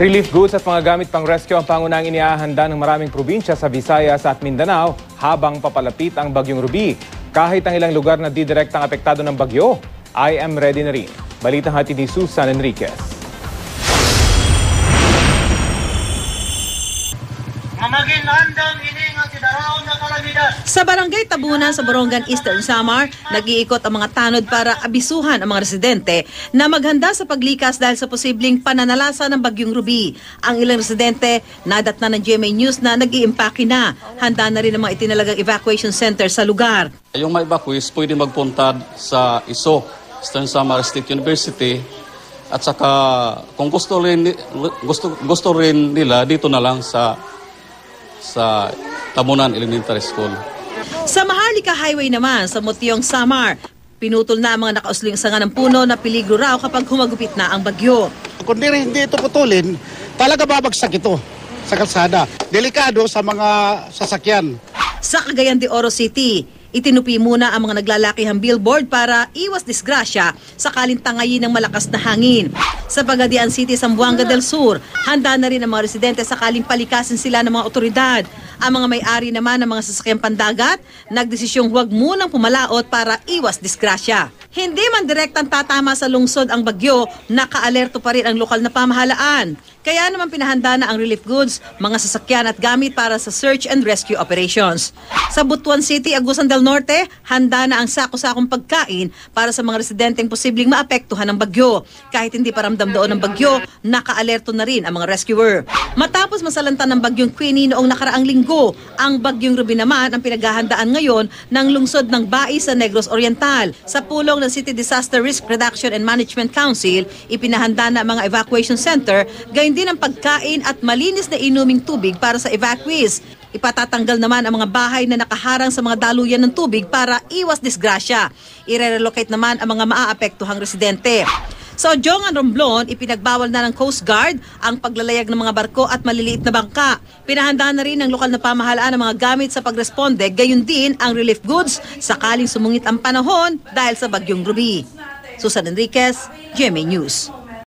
Relief goods at mga gamit pang rescue ang pangunang iniahanda ng maraming probinsya sa Visayas at Mindanao habang papalapit ang Bagyong Ruby. Kahit ang ilang lugar na di direktang apektado ng bagyo, I am ready na rin. Balitang hatid ni Susan Enriquez. Mamagin handang hininga Sa barangay Tabunan sa Borongan Eastern Samar, nag-iikot ang mga tanod para abisuhan ang mga residente na maghanda sa paglikas dahil sa posibleng pananalasa ng Bagyong Ruby. Ang ilang residente nadat na ng GMA News na nag-iimpake na. Handa na rin ang mga itinalagang evacuation center sa lugar. Yung may evacuees pwede magpuntad sa ISO, Eastern Samar State University, at saka kung gusto rin, gusto, gusto rin nila dito na lang sa sa Tamunan Elementary School. Sa Maharlika Highway naman, sa Motiong Samar, pinutol na ang mga nakausling sanga ng puno na peligro raw kapag humagupit na ang bagyo. Kung di, hindi ito putulin, talaga babagsak ito sa kalsada. Delikado sa mga sasakyan. Sa Cagayan de Oro City, itinupi muna ang mga naglalakihang billboard para iwas disgrasya sakaling tangayin ng malakas na hangin. Sa Pagadian City, Zamboanga del Sur, handa na rin ang mga residente sakaling palikasin sila ng mga otoridad. Ang mga may-ari naman ng mga sasakyang pandagat, nagdesisyong huwag munang pumalaot para iwas disgrasya. Hindi man direktang tatama sa lungsod ang bagyo, nakaalerto pa rin ang lokal na pamahalaan. Kaya naman pinahanda na ang relief goods, mga sasakyan at gamit para sa search and rescue operations. Sa Butuan City, Agusan del Norte, handa na ang sako-sakong pagkain para sa mga residenteng posibleng maapektuhan ng bagyo. Kahit hindi pa ramdam doon ng bagyo, nakaalerto na rin ang mga rescuer. Matapos masalanta ng bagyong Queenie noong nakaraang linggo, ang bagyong Ruby naman ang pinaghahandaan ngayon ng lungsod ng Bai sa Negros Oriental. Sa pulong ng City Disaster Risk Reduction and Management Council, ipinahanda na mga evacuation center, gayon din ang pagkain at malinis na inuming tubig para sa evacuees. Ipatatanggal naman ang mga bahay na nakaharang sa mga daluyan ng tubig para iwas disgrasya. Ire-relocate naman ang mga maaapektuhang residente. Sa Ojongan Romblon, ipinagbawal na ng Coast Guard ang paglalayag ng mga barko at maliliit na bangka. Pinahanda na rin ng lokal na pamahalaan ang mga gamit sa pagresponde, gayon din ang relief goods sakaling sumungit ang panahon dahil sa Bagyong Ruby. Susan Enriquez, GMA News.